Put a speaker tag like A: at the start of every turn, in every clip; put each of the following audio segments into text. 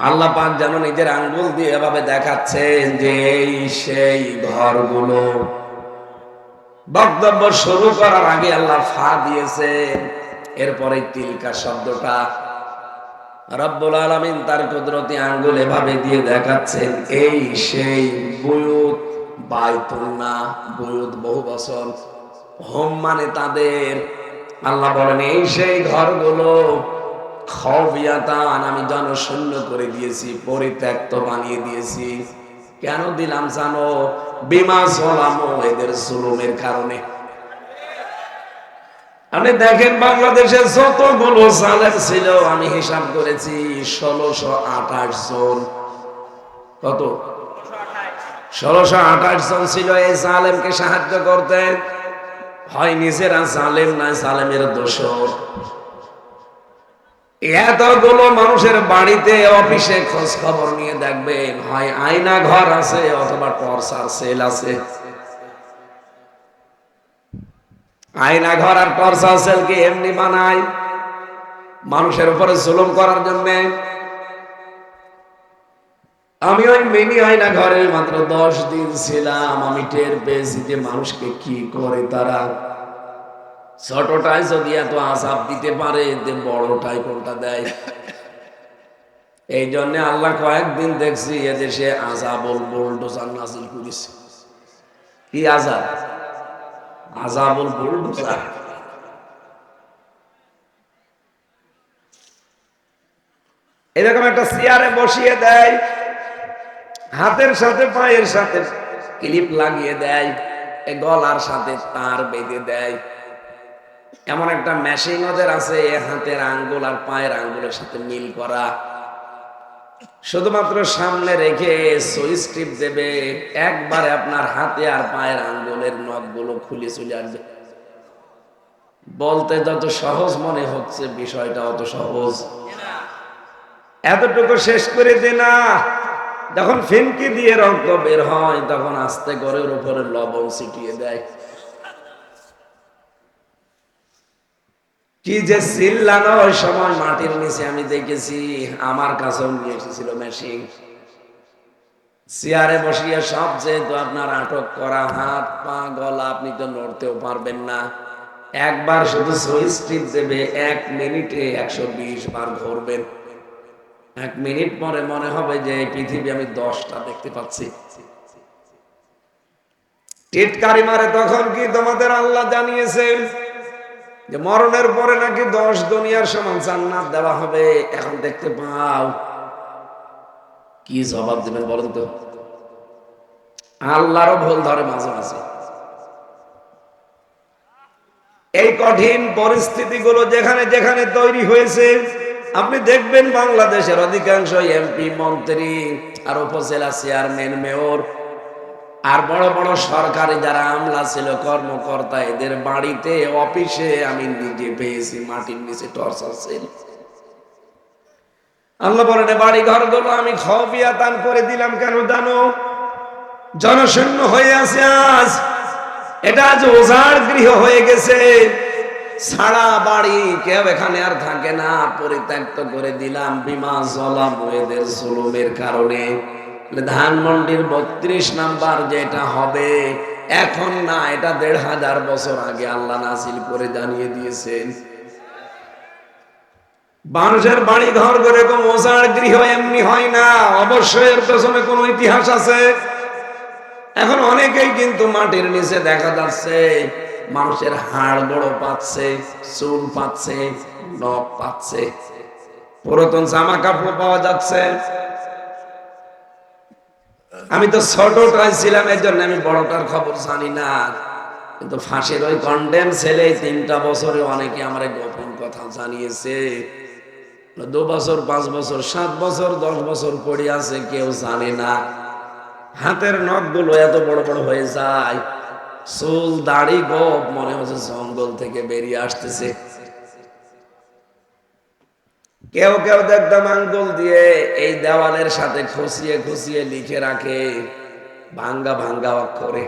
A: আল্লাহ পাক যেন নিজের আঙ্গুল দিয়ে এভাবে দেখাচ্ছেন যে এই সেই ঘরগুলো বক্তব্য শুরু করার আগে আল্লাহ ফা দিয়েছেন। এরপরে তিলকা শব্দটা রব্বুল আলমিন তার কুদরতি আঙ্গুল এভাবে দিয়ে দেখাচ্ছেন, এই সেই বুয়ুত বাইতুল্না বুয়ুত বহু বছর হোম মানে তাদের। আল্লাহ বলেন, এই সেই ঘরগুলো খবিয়াতান, আমি জনশূন্য করে দিয়েছি, পরিত্যক্ত বানিয়ে দিয়েছি। কেন দিলাম জানো? বিমা সোলামো এদের জুলুমের কারণে। আপনি দেখেন বাংলাদেশে যতগুলো জালেম ছিল, আমি হিসাব করেছি ষোলোশো আঠাশ জন। কত? ষোলোশো আঠাশ জন ছিল এই জালেমকে সাহায্য করতে হয় নিজেরা জালেম নয়, জালেমের দোষর। এতগুলো মানুষের বাড়িতে, অফিসে খোঁজ খবর নিয়ে দেখবেন, হয় আয়না ঘর আছে অথবা সেল আছে। আয়না ঘর আর সেল কি এমনি বানায়? মানুষের উপরে জুলুম করার জন্য। আমি ওই মিনি আয়না ঘরে মাত্র দশ দিন ছিলাম, আমি টের পেয়েছি যে মানুষকে কি করে তারা ছোটটাই যদি এত আসাব দিতে পারে বড়টাই কোনটা দেয়? এই জন্য আল্লাহ কয়েকদিন দেখছি এদেশে আজাবল বোল্ডোজার নাজিল করেছে। কি আজাব? আজাবল বোল্ডোজার। এরকম একটা চেয়ারে বসিয়ে দেয়, হাতের সাথে, পায়ের সাথে, ক্লিপ লাগিয়ে দেয় গলার সাথে তার বেঁধে দেয়। এমন একটা মেশিন ওদের আছে হাতের আঙ্গুল আর পায়ের আঙ্গুলের সাথে মিল করা। শুধুমাত্র সামনে রেখে সুইচ টিপ দেবে, একবারে আপনার হাতে আর পায়ের আঙ্গুলের নখগুলো খুলে চলে আসবে। বলতে যত সহজ মনে হচ্ছে, বিষয়টা অত সহজ। এতটুকু শেষ করে দে না। যখন ফিনকি দিয়ে রক্ত বের হয়, তখন আস্তে ঘরের উপরে লবণ ছিটিয়ে দেয়। কি যে চিল্লানো ওই সময় মাটির নিচে আমি দেখেছি, আমার কাছেও নিয়ে এসেছিল মেশিন চেয়ারে বসিয়ে সব যেহেতু আপনার আটক করা, হাত, পা, গলা, আপনি তো নড়তেও পারবেন না। একবার শুধু সুইচ টিপ দেবে, এক মিনিটে একশো বিশ বার ঘুরবেন। এক মিনিট পরে মনে হবে যে এই পৃথিবী আমি দশটা দেখতে পাচ্ছি। টিটকারি মারে তখন কি তোমাদের আল্লাহ জানিয়েছেন? যে মরণের পরে নাকি দশ দুনিয়ার সমান জান্নাত দেওয়া হবে, এখন দেখতে পাও। কি জবাব দেবেন বলেন তো? আল্লাহরও ভুল ধরে মাঝে মাঝে। এই কঠিন পরিস্থিতিগুলো যেখানে যেখানে তৈরি হয়েছে, আপনি দেখবেন বাংলাদেশের অধিকাংশ এমপি, মন্ত্রী আর উপজেলা চেয়ারম্যান, মেয়র আর বড় বড় সরকারি যারা আমলা ছিল কর্মকর্তা, এদের বাড়িতে, অফিসে আমি নিজে পেয়েছি মাটির নিচে টর্চার ছিল আল্লাহ বলেন বাড়ি ঘরগুলো আমি খবিয়া দান করে দিলাম কেন জানো? জনশূন্য হয়ে আছে আজ। এটা আজ ওঝার গৃহ হয়ে গেছে। সারা বাড়ি কেউ এখানে আর থাকে না। পরিত্যক্ত করে দিলাম বিমা জলাম এদের জুলুমের কারণে। ধানমন্ডির বত্রিশ নাম্বার যেটা হবে, এখন না, এটা দেড় হাজার বছর আগে আল্লাহ নাসিল করে জানিয়ে দিয়েছেন। মানুষের বাড়ি ঘর করে কোন গৃহ, এমনি হয় না। অবশ্যই এর পেছনে কোন ইতিহাস আছে। এখন অনেকেই কিন্তু মাটির নিচে দেখা যাচ্ছে, মানুষের হাড় বড় পাচ্ছে, চুল পাচ্ছে, নখ পাচ্ছে। পুরাতন জামা কাপড় পাওয়া যাচ্ছে। আমি তো ছোটটাই ছিলাম এর জন্য আমি বড়টার খবর জানি না। কিন্তু ফাঁসির ওই কন্ডেম ছেলে তিনটা বছরে অনেকে আমার গোপন কথা জানিয়েছে। দু বছর, পাঁচ বছর, সাত বছর, দশ বছর পড়ে আছে, কেউ জানে না। হাতের নখগুলো এত বড় বড় হয়ে যায়। চুল, দাড়ি গোপ, মনে হচ্ছে জঙ্গল থেকে বেরিয়ে আসতেছে। কেউ কেউ দেখতাম আঙ্গুল দিয়ে এই দেওয়ালের সাথে খুশিয়ে খুশিয়ে লিখে রাখে, ভাঙ্গা ভাঙ্গা অক্ষরে।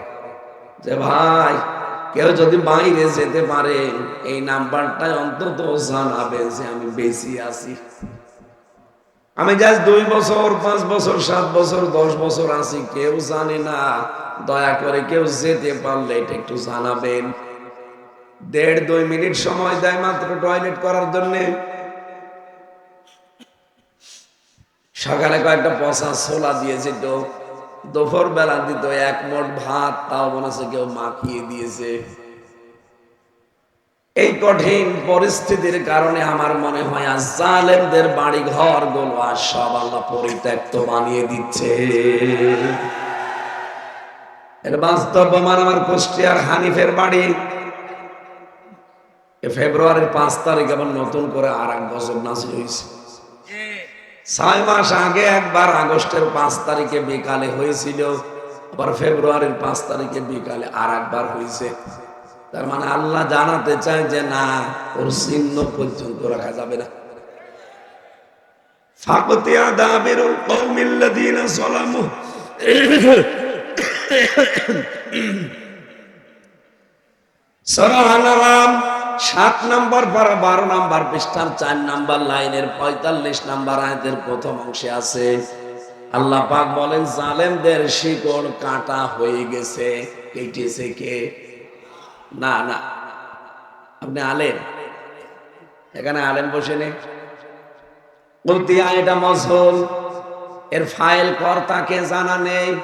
A: যে ভাই, কেউ যদি বাইরে যেতে পারে, এই নাম্বারটাই অন্তত জানাবে যে আমি বেশি আছি। আমি জাস্ট দুই বছর, পাঁচ বছর, সাত বছর, দশ বছর আছি, কেউ জানে না। দয়া করে কেউ যেতে পারলে এটা একটু জানাবেন। দেড় দুই মিনিট সময় দেয় মাত্র টয়লেট করার জন্যে। সকালে কয়েকটা পচা ছোলা দিয়েছে, তো দুপুর বেলা দিত এক মোট ভাত, তাও মনে হচ্ছে কেউ মাখিয়ে দিয়েছে। এই কঠিন পরিস্থিতির কারণে আমার মনে হয়, আজ জালেমদের বাড়ি ঘরগুলো আর সব আল্লাহ পরিত্যক্ত বানিয়ে দিচ্ছে। এর বাস্তব প্রমাণ আমার কুষ্টিয়ার হানিফের বাড়ি। ফেব্রুয়ারির পাঁচ তারিখ আবার নতুন করে আর এক বছর নাসি হয়েছে। ছয় মাস আগে একবার আগস্টের পাঁচ তারিখে বিকালে হয়েছিল আবার ফেব্রুয়ারির পাঁচ তারিখে বিকালে আর একবার হয়েছে। তার মানে আল্লাহ জানাতে চায় যে না, ওর চিহ্ন পর্যন্ত রাখা যাবে না। ফাকতিয়া দাবিরুল কওমিল্লাযীনা যালামু। সূরা আনাম সাত নম্বর পারা বারো নম্বর পৃষ্ঠার চার নম্বর লাইনের পঁয়তাল্লিশ নম্বর আয়াতের প্রথম অংশে আছে, আল্লাহ পাক বলেন, জালেমদের শিকড় কাটা হয়ে গেছে। কেটেছে কে? না না। আপনি আলেম? এখানে আলেম বসে নেই। বলতে এটা মজহল। এর ফাইল কর্তাকে জানা নেই।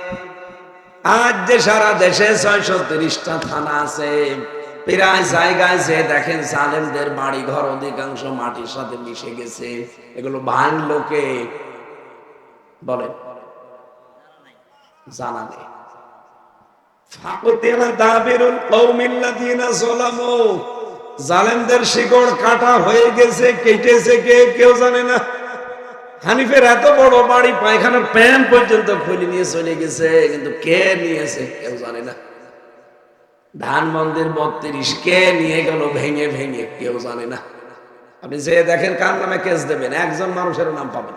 A: আজ যে সারা দেশে ছয়শো তিরিশটা থানা আছে। প্রায় জায়গায় যে দেখেন সালেমদের বাড়ি ঘর অধিকাংশ মাটির সাথে মিশে গেছে। এগুলো ভাঙ লোকে বলে। জানা নেই। শিকড় কাটা হয়ে গেছে, কেটেছে কে? কেউ জানে না। হানিফের এত বড় বাড়ি, পায়খানার প্যান পর্যন্ত নিয়ে চলে গেছে, কিন্তু কে নিয়েছে কেউ জানে না। ধানবন্ধের বত্রিশ কে নিয়ে গেল, ভেঙে ভেঙে, কেউ জানে না। আপনি যে দেখেন কার নামে কেস দেবেন, একজন মানুষের নাম পাবেন।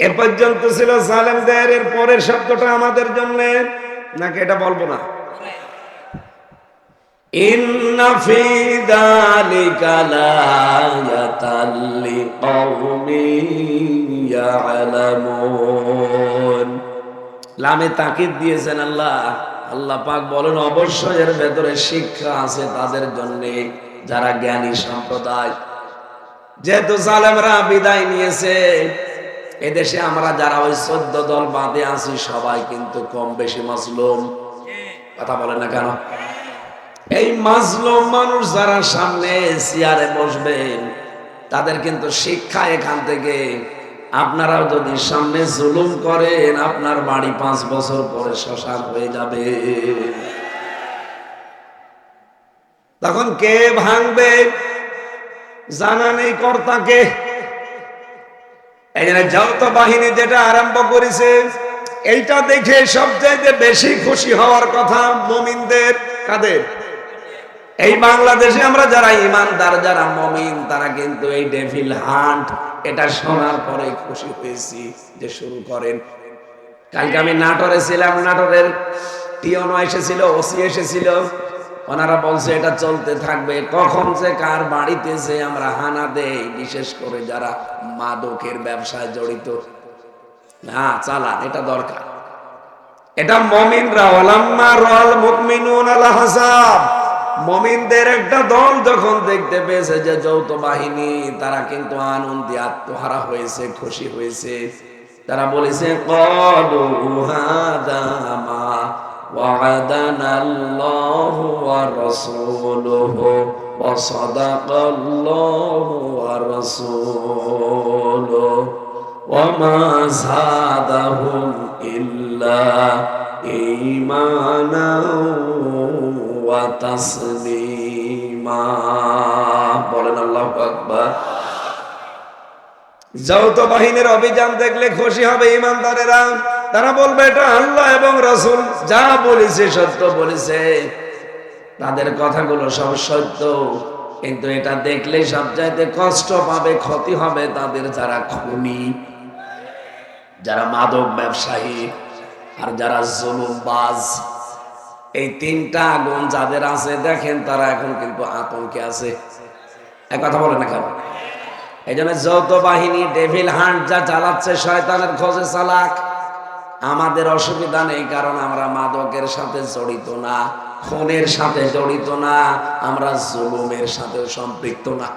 A: এ পর্যন্ত ছিল সালেমদের এর পরের শব্দটা আমাদের জন্য, নাকি এটা বলব না? ইন্না ফি যালিকা লায়াতাল লামে তাকিদ দিয়েছেন আল্লাহ। আল্লাহ পাক বলেন, অবশ্যই এর ভেতরে শিক্ষা আছে তাদের জন্য, যারা জ্ঞানী সম্প্রদায়। যেহেতু জালেমরা বিদায় নিয়েছে, এদেশে আমরা যারা ওই চোদ্দ দল বাদে আছি, সবাই কিন্তু কম বেশি মাসলুম কথা বলে না কেন? এই মাজলুম মানুষ যারা সামনে চেয়ারে বসবেন তাদের কিন্তু শিক্ষা এখান থেকে আপনারাও যদি সামনে জুলুম করেন, আপনার বাড়ি পাঁচ বছর পরে শ্মশান হয়ে যাবে। তখন কে ভাঙবে? জানা নেই কর্তাকে। এই যৌথ বাহিনী যেটা আরম্ভ করেছে, এইটা দেখে সবচাইতে বেশি খুশি হওয়ার কথা মমিনদের। কাদের? এই বাংলাদেশে আমরা যারা ইমানদার, যারা মমিন, তারা কিন্তু এই ডেভিল হান্ট, এটা শোনার পরে খুশি হয়েছি যে শুরু করেন। কালকে আমি নাটোরে ছিলাম, নাটোরের টিয়নো এসেছিল, ওসি এসেছিল। ওনারা বলছে, এটা চলতে থাকবে। কখন যে কার বাড়িতে যে আমরা হানা দেই, বিশেষ করে যারা মাদকের ব্যবসায় জড়িত। না, চালান, এটা দরকার। এটা মমিনরা, ওলাম্মা রল মুকমিনুন আল হাসাব মমিনদের একটা দল যখন দেখতে পেয়েছে যে যৌথ বাহিনী, তারা কিন্তু আনন্দে আত্মহারা হয়েছে, খুশি হয়েছে। তারা বলেছে হাদামা বলেন যৌথ বাহিনীর অভিযান দেখলে খুশি হবে ইমানদারেরা। তারা বলবে, এটা আল্লাহ এবং রসুল, যা বলেছে সত্য বলেছে। তাদের কথাগুলো সব সত্য। কিন্তু এটা দেখলে সবচাইতে কষ্ট পাবে, ক্ষতি হবে তাদের যারা খুনি, যারা মাদক ব্যবসায়ী, আর যারা জুলুমবাজ। এই তিনটা আগুন যাদের আছে, দেখেন তারা এখন কিন্তু আতঙ্কে আছে। এক কথা বলে না কেন? এই জন্য যৌথ বাহিনী ডেভিল হান্ট যা চালাচ্ছে, শয়তানের খোঁজে চালাক। আমাদের অসুবিধা নেই, কারণ আমরা মাদকের সাথে জড়িত না, খুনের সাথে জড়িত না, আমরা জুলুমের সাথে সম্পৃক্ত না।